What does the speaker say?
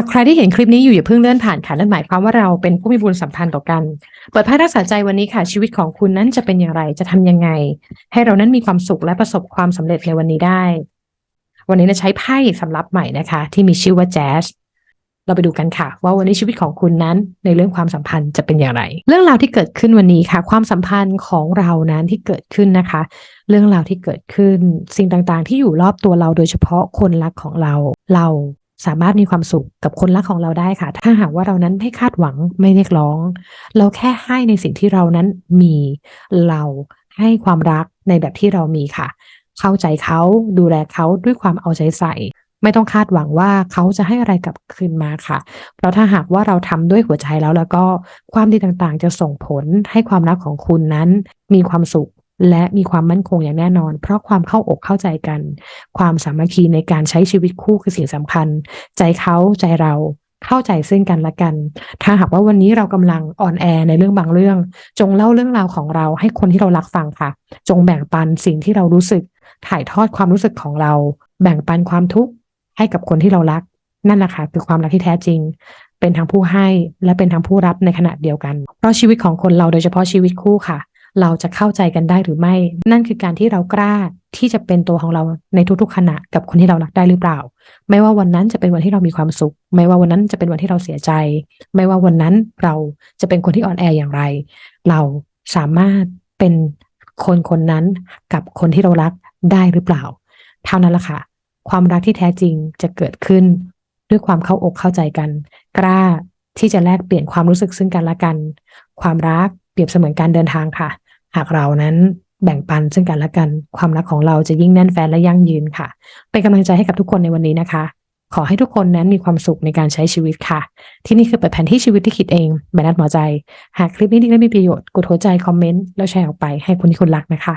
ากใครที่เห็นคลิปนี้อยู่อย่าเพิ่งเลื่อนผ่านค่ะนั่นหมายความว่าเราเป็นผู้มีบุญสัมพันธ์ต่อกัน เปิดไพ่รักษาใจวันนี้ค่ะ ชีวิตของคุณนั้นจะเป็นอย่างไรจะทำยังไง ให้เรานั้นมีความสุขและประสบความสำเร็จในวันนี้ได้ วันนี้เราใช้ไพ่สำรับใหม่นะคะ ที่มีชื่อว่าแจ๊สเราไปดูกันค่ะ ว่าวันนี้ชีวิตของคุณนั้นในเรื่องความสัมพันธ์จะเป็นอย่างไร เรื่องราวที่เกิดขึ้นวันนี้ค่ะ ความสัมพันธ์ของเรานั้นที่เกิดขึ้นนะคะ เรื่องราวที่เกิดขึ้นสิ่งต่างๆ ที่อยู่รอบตัวเราโดยเฉพาะคนรักของเรา เรา สามารถมีความสุขกับคนรักของเราได้ค่ะ ถ้าหากว่าเรานั้นไม่คาดหวังไม่เรียกร้อง เราแค่ให้ในสิ่งที่เรานั้นมีเราให้ความรักในแบบที่เรามีค่ะ เข้าใจเขาดูแลเขาด้วยความเอาใจใส่ ไม่ต้องคาดหวังว่าเขาจะให้อะไรกลับคืนมาค่ะ เพราะถ้าหากว่าเราทำด้วยหัวใจแล้วแล้วก็ความดีต่างๆ จะส่งผลให้ความรักของคุณนั้นมีความสุข และมีความมั่นคงอย่างแน่นอน เพราะความเข้าอกเข้าใจกัน ความสามัคคีในการใช้ชีวิตคู่คือสิ่งสำคัญ ใจเขาใจเราเข้าใจซึ่งกันและกัน ถ้าหากว่าวันนี้เรากำลังอ่อนแอในเรื่องบางเรื่อง จงเล่าเรื่องราวของเราให้คนที่เรารักฟังค่ะ จงแบ่งปันสิ่งที่เรารู้สึก ถ่ายทอดความรู้สึกของเรา แบ่งปันความทุกข์ให้กับคนที่เรารัก นั่นแหละค่ะคือความรักที่แท้จริง เป็นทั้งผู้ให้และเป็นทั้งผู้รับในขณะเดียวกัน เพราะชีวิตของคนเราโดยเฉพาะชีวิตคู่ค่ะ เราจะเข้าใจกันได้หรือไม่ นั่นคือการที่เรากล้าที่จะเป็นตัวของเราในทุกๆขณะกับคนที่เรารักได้หรือเปล่า ไม่ว่าวันนั้นจะเป็นวันที่เรามีความสุข ไม่ว่าวันนั้นจะเป็นวันที่เราเสียใจ ไม่ว่าวันนั้นเราจะเป็นคนที่อ่อนแออย่างไร เราสามารถเป็นคนคนนั้นกับคนที่เรารักได้หรือเปล่า เท่านั้นละค่ะ ความรักที่แท้จริงจะเกิดขึ้นด้วยความเข้าอกเข้าใจกัน กล้าที่จะแลกเปลี่ยนความรู้สึกซึ่งกันและกัน ความรักเปรียบเสมือนการเดินทางค่ะ หากเรานั้นแบ่งปันซึ่งกันและกัน ความรักของเราจะยิ่งแน่นแฟนและยั่งยืนค่ะ เป็นกำลังใจให้กับทุกคนในวันนี้นะคะ ขอให้ทุกคนนั้นมีความสุขในการใช้ชีวิตค่ะ ที่นี่คือเปิดแผนที่ชีวิตที่คิดเองแบนัดหมอใจ หากคลิปนี้ดีและมีประโยชน์กดหัวใจคอมเมนต์แล้วแชร์ออกไปให้คนที่คุณรักนะคะ